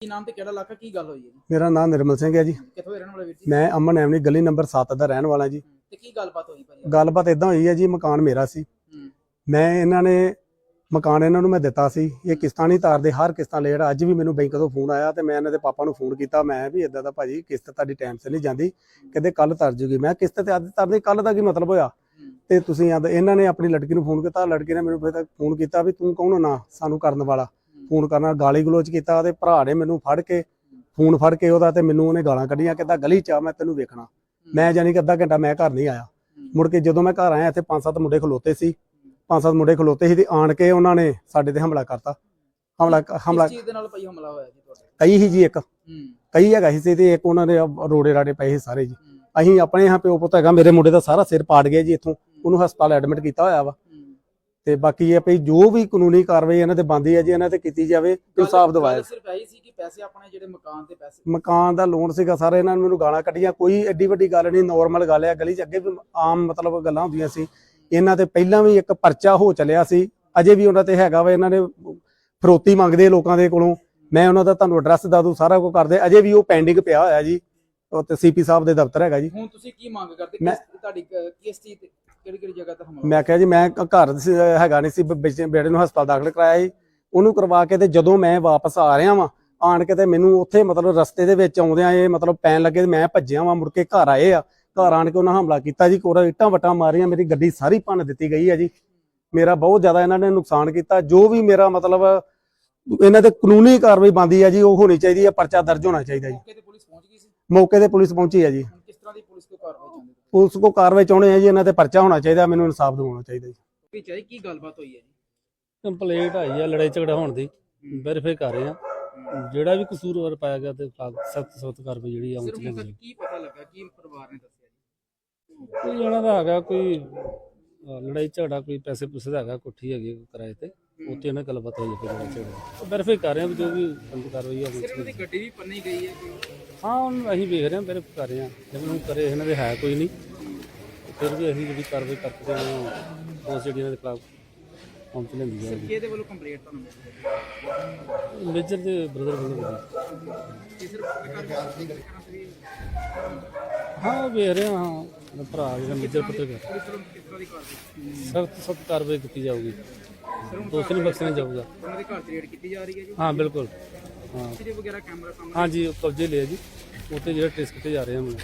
ਕੀ ਨਾਮ ਤੇ ਕਿਹੜਾ ਇਲਾਕਾ ਕੀ ਗੱਲ ਹੋਈ ਹੈ ਜੀ? ਮੇਰਾ ਨਾਮ ਨਿਰਮਲ ਸਿੰਘ ਹੈ ਜੀ। ਕਿੱਥੋਂ ਦੇ ਰਹਿਣ ਵਾਲੇ ਵੀਰ ਜੀ? ਮੈਂ ਅਮਨ ਐਵਨੀ ਗਲੀ ਨੰਬਰ 7 ਦਾ ਰਹਿਣ ਵਾਲਾ ਜੀ। ਤੇ ਕੀ ਗੱਲਬਾਤ ਹੋਈ ਭਾਜੀ? ਗੱਲਬਾਤ ਇਦਾਂ ਹੋਈ ਹੈ ਜੀ ਮਕਾਨ ਮੇਰਾ ਸੀ। ਹੂੰ। ਮੈਂ ਇਹਨਾਂ ਨੇ ਮਕਾਨ ਇਹਨਾਂ ਨੂੰ ਮੈਂ ਦਿੱਤਾ ਸੀ। ਇਹ ਕਿਸ਼ਤਾਂ ਨਹੀਂ ਤਾਰਦੇ ਹਰ ਕਿਸ਼ਤਾਂ ਲੇਟ ਅੱਜ ਵੀ ਮੈਨੂੰ ਬੈਂਕ ਤੋਂ ਫੋਨ ਆਇਆ ਤੇ ਮੈਂ ਇਹਨਾਂ ਦੇ ਪਾਪਾ ਨੂੰ ਫੋਨ ਕੀਤਾ। ਮੈਂ ਵੀ ਇਦਾਂ ਦਾ ਭਾਜੀ ਕਿਸ਼ਤ ਤੁਹਾਡੀ ਟਾਈਮ ਤੇ ਨਹੀਂ ਜਾਂਦੀ। ਕਹਿੰਦੇ ਕੱਲ ਤਰ ਜੂਗੀ। ਮੈਂ ਕਿਸ਼ਤ ਤੇ ਅੱਜ ਤਰਦੀ ਕੱਲ ਦਾ ਕੀ ਮਤਲਬ ਹੋਇਆ? ਹੂੰ। ਤੇ ਤੁਸੀਂ ਆਂਦੇ ਇਹਨਾਂ ਨੇ ਆਪਣੀ ਲੜਕੀ ਨੂੰ ਫੋਨ ਕੀਤਾ। ਲੜਕੀ ਨੇ ਮੈਨੂੰ ਫਿਰ ਫੋਨ ਕੀਤਾ ਵੀ ਤੂੰ ਕੌਣ ਨਾ ਸਾਨੂੰ ਕਰਨ ਵਾਲਾ? ਫੋਨ ਕਰਨਾ ਗਾਲੀ ਗਲੋਚ ਕੀਤਾ ਤੇ ਭਰਾ ਨੇ ਮੈਨੂੰ ਫੜ ਕੇ ਫੋਨ ਫੜ ਕੇ ਉਹਦਾ ਤੇ ਮੈਨੂੰ ਉਹਨੇ ਗਾਲਾਂ ਕੱਢੀਆਂ ਕਿੱਦਾਂ ਗਲੀ ਚ ਆ ਮੈਂ ਤੈਨੂੰ ਵੇਖਣਾ। ਮੈਂ ਜਾਨੀ ਕਿ ਅੱਧਾ ਘੰਟਾ ਮੈਂ ਘਰ ਨਹੀਂ ਆਇਆ। ਮੁੜ ਕੇ ਜਦੋਂ ਮੈਂ ਘਰ ਆਇਆ ਇੱਥੇ ਪੰਜ ਸੱਤ ਮੁੰਡੇ ਖਲੋਤੇ ਸੀ। ਪੰਜ ਸੱਤ ਮੁੰਡੇ ਖਲੋਤੇ ਸੀ ਤੇ ਆਣ ਕੇ ਉਹਨਾਂ ਨੇ ਸਾਡੇ ਤੇ ਹਮਲਾ ਕਰਤਾ। ਹਮਲਾ ਹਮਲਾ ਕਿਸ ਚੀਜ਼ ਦੇ ਨਾਲ ਭਾਈ ਹਮਲਾ ਹੋਇਆ ਜੀ ਤੁਹਾਡੇ? ਕਈ ਹੀ ਜੀ ਇੱਕ। ਹੂੰ। ਕਈ ਹੈਗਾ ਸੀ ਤੇ ਇੱਕ ਉਹਨਾਂ ਦੇ ਰੋੜੇ ਰਾੜੇ ਪਏ ਸੀ ਸਾਰੇ ਜੀ। ਹੂੰ, ਅਸੀਂ ਆਪਣੇ यहाँ ਪਿਓ ਪੁੱਤ ਹੈਗਾ ਮੇਰੇ ਮੁੰਡੇ ਦਾ ਸਾਰਾ ਸਿਰ ਪਾੜ ਗਿਆ ਜੀ ਇੱਥੋਂ। ਉਹਨੂੰ ਹਸਪਤਾਲ ਐਡਮਿਟ ਕੀਤਾ ਹੋਇਆ ਵਾ। ਹੂੰ ਤੇ ਬਾਕੀ ਇਹ ਭਈ ਜੋ ਵੀ ਕਾਨੂੰਨੀ ਕਾਰਵਾਈ ਇਹਨਾਂ ਤੇ ਬੰਦੀ ਹੈ ਜੀ ਇਹਨਾਂ ਤੇ ਕੀਤੀ ਜਾਵੇ ਇਨਸਾਫ ਦਿਵਾਇਆ ਸਿਰਫ ਇਹੀ ਸੀ ਕਿ ਪੈਸੇ ਆਪਣੇ ਜਿਹੜੇ ਮਕਾਨ ਦੇ ਪੈਸੇ ਮਕਾਨ ਦਾ ਲੋਨ ਸੀਗਾ ਸਾਰੇ ਇਹਨਾਂ ਨੇ ਮੈਨੂੰ ਗਾਲਾਂ ਕੱਢੀਆਂ। ਕੋਈ ਐਡੀ ਵੱਡੀ ਗੱਲ ਨਹੀਂ ਨਾਰਮਲ ਗੱਲ ਆ ਗਲੀ 'ਚ ਅੱਗੇ ਵੀ ਆਮ ਮਤਲਬ ਗੱਲਾਂ ਹੁੰਦੀਆਂ ਸੀ। ਇਹਨਾਂ ਤੇ ਪਹਿਲਾਂ ਵੀ ਇੱਕ ਪਰਚਾ ਹੋ ਚੱਲਿਆ ਸੀ। ਅਜੇ ਵੀ ਉਹਨਾਂ ਤੇ ਹੈਗਾ ਵਾ ਇਹਨਾਂ ਨੇ ਫਰੋਤੀ ਮੰਗਦੇ ਲੋਕਾਂ ਦੇ ਕੋਲੋਂ। ਮੈਂ ਉਹਨਾਂ ਦਾ ਤੁਹਾਨੂੰ ਐਡਰੈਸ ਦੱਸ ਦੂੰ ਸਾਰਾ ਕੁਝ ਕਰਦੇ ਅਜੇ ਵੀ ਉਹ ਪੈਂਡਿੰਗ ਪਿਆ ਹੋਇਆ ਜੀ। ਤੇ ਸੀਪੀ ਸਾਹਿਬ ਦੇ ਦਫ਼ਤਰ ਹੈਗਾ ਜੀ। ਹੁਣ ਤੁਸੀਂ ਕੀ ਮੰਗ ਕਰਦੇ? ਕਿਸ ਤੁਹਾਡੀ ਕ- ਕਿਸ ਚੀਜ਼ ਤੇ ਕਿਹੜੀ ਕਿਹੜੀ ਜਗ੍ਹਾ ਤੇ ਹਮਲਾ ਮੈਂ ਕਿਹਾ ਜੀ ਮੈਂ ਘਰ ਸੀ- ਹੈਗਾ ਨਹੀਂ ਸੀ ਬ- ਬੱਚੇ- ਬੇੜੇ ਨੂੰ ਹਸਪਤਾਲ ਦਾਖਲ ਕਰਾਇਆ ਸੀ। ਉਹਨੂੰ ਕਰਵਾ ਕੇ ਤੇ ਜਦੋਂ ਮੈਂ ਵਾਪਸ ਆ ਰਿਹਾ ਵਾਂ ਆਣ ਕੇ ਤੇ ਮੈਨੂੰ ਉੱਥੇ ਮਤਲਬ ਰਸਤੇ ਦੇ ਵਿੱਚ ਆਉਂਦਿਆਂ ਇਹ ਮਤਲਬ ਪੈਣ ਲੱਗੇ ਤੇ ਮੈਂ ਭੱਜਿਆ ਵਾਂ ਮੁੜ ਕੇ ਘਰ ਆਏ ਆ। ਘਰ ਆਣ ਕੇ ਉਹਨਾਂ ਹਮਲਾ ਕੀਤਾ ਜੀ ਕੋਰਾ ਇੱਟਾਂ ਵਟਾਂ ਮਾਰੀਆਂ ਮੇਰੀ ਗੱਡੀ ਸਾਰੀ ਭੰਨ ਦਿੱਤੀ ਗਈ ਹੈ ਜੀ। ਮੇਰਾ ਬਹੁਤ ਜ਼ਿਆਦਾ ਇਹਨਾਂ ਨੇ ਨੁਕਸਾਨ ਕੀਤਾ। ਜੋ ਵੀ ਮੇਰਾ ਮਤਲਬ ਇਹਨਾਂ ਤੇ ਕਾਨੂੰਨੀ ਕਾਰਵਾਈ ਬੰਦੀ ਹੈ ਜੀ ਉਹ ਹੋਣੀ ਚਾਹੀਦੀ ਹੈ ਪਰਚਾ ਦਰਜ ਹੋਣਾ ਚਾਹੀਦਾ ਜੀ। ਮੌਕੇ ਤੇ ਪੁਲਿਸ ਪਹੁੰਚ ਗਈ ਸੀ ਮੌਕੇ ਤੇ ਪੁਲਿਸ ਪਹੁੰਚੀ ਹੈ ਜੀ। ਕਿਸ ਤਰ੍ਹਾਂ ਦੀ ਪੁਲਿਸ ਕੋ ਕਾਰਵਾਈ ਚਾਹੁੰਦੇ ਪੁਲਿਸ ਕੋ ਕਾਰਵਾਈ ਚਾਹੁੰਦੇ ਆ ਜੀ ਇਹਨਾਂ ਤੇ ਪਰਚਾ ਹੋਣਾ ਚਾਹੀਦਾ ਮੈਨੂੰ ਇਨਸਾਫ ਦਿਵਾਉਣਾ ਚਾਹੀਦਾ ਜੀ। ਕੀ ਚਾਹੀ ਕੀ ਗੱਲਬਾਤ ਹੋਈ ਹੈ ਜੀ? ਕੰਪਲੇਂਟ ਆਈ ਆ ਲੜਾਈ ਝਗੜਾ ਹੋਣ ਦੀ ਵੈਰੀਫਾਈ ਕਰ ਰਹੇ ਆ ਜਿਹੜਾ ਵੀ ਕਸੂਰਵਾਰ ਪਾਇਆ ਗਿਆ ਤੇ ਸਖਤ ਸਖਤ ਕਾਰਵਾਈ ਜਿਹੜੀ ਆ ਉਹ ਸਿਰਫ ਹੁਣ ਚ ਤੱਕ ਕੀ ਪਤਾ ਲੱਗਾ ਕੀ ਪਰਿਵਾਰ ਨੇ ਦੱਸਿਆ ਜੀ? ਕੋਈ ਜਣਾ ਦਾ ਹੈਗਾ ਕੋਈ ਲੜਾਈ ਝਗੜਾ ਕੋਈ ਪੈਸੇ ਪੂਸੇ ਦਾ ਹੈਗਾ ਕੋਠੀ ਹੈਗੀ ਕਿਰਾਏ ਤੇ ਉੱਥੇ ਇਹਨਾਂ ਗੱਲਬਾਤ ਹੋਈ ਹੈ ਕੋਈ ਲੜਾਈ ਝਗੜਾ। ਵੈਰੀਫਾਈ ਕਰ ਰਹੇ ਆ ਵੀ ਜੋ ਵੀ ਕਾਰਵਾਈ ਆ ਉਹ ਗੱਡੀ ਵੀ ਪੰਨੀ ਗਈ ਹੈ ਹਾਂ ਹੁਣ ਅਸੀਂ ਵੇਖ ਰਹੇ ਹਾਂ ਵੈਰੀਫਾਈ ਕਰ ਰਹੇ ਆ ਜਿਵੇਂ ਹੁਣ ਕਰੇ ਇਹਨਾਂ ਦੇ ਹੈ ਕੋਈ ਨਹੀਂ। ਫਿਰ ਵੀ ਅਸੀਂ ਜਿਹੜੀ ਕਾਰਵਾਈ ਕਰਦੇ ਹਾਂ ਉਸ ਜਿਹੜੀ ਇਹਨਾਂ ਦੇ ਖਿਲਾਫ ਪਹੁੰਚ ਲੈਂਦੀ ਜਾਏਗੀ ਕਿਹਦੇ ਵੱਲੋਂ ਕੰਪਲੇਂਟ ਤੁਹਾਨੂੰ ਮਿਲੀ? ਹੈ? ਮੇਜਰ ਦੇ ਬ੍ਰਦਰ ਵੱਲੋਂ ਮਿਲੀ। ਹਾਂ ਵੇਖ ਰਹੇ ਹਾਂ ਹਾਂ ਮੇਰਾ ਭਰਾ ਜਿਹੜਾ ਮੇਜਰ ਪੱਤਰਕਾਰ ਸਖਤ ਸਖਤ ਕਾਰਵਾਈ ਕੀਤੀ ਜਾਊਗੀ। ਦੋਸ਼ੀ ਨਹੀਂ ਬਖਸ਼ਿਆ ਜਾਊਗਾ। ਉਹਨਾਂ ਦੇ ਘਰ ਤੇ ਰੇਡ ਕੀਤੀ ਜਾ ਰਹੀ ਹੈ ਜੀ? ਹਾਂ ਬਿਲਕੁਲ। ਹਾਂ। ਸੀਸੀਟੀਵੀ ਵਗੈਰਾ ਕੈਮਰਾ ਸਾਹਮਣੇ? ਹਾਂਜੀ ਉਹ ਕਬਜ਼ੇ ਲਿਆ ਜੀ। ਉੱਤੇ ਜਿਹੜਾ ਟ੍ਰੇਸ ਕੀਤੇ ਜਾ ਰਹੇ ਹਨ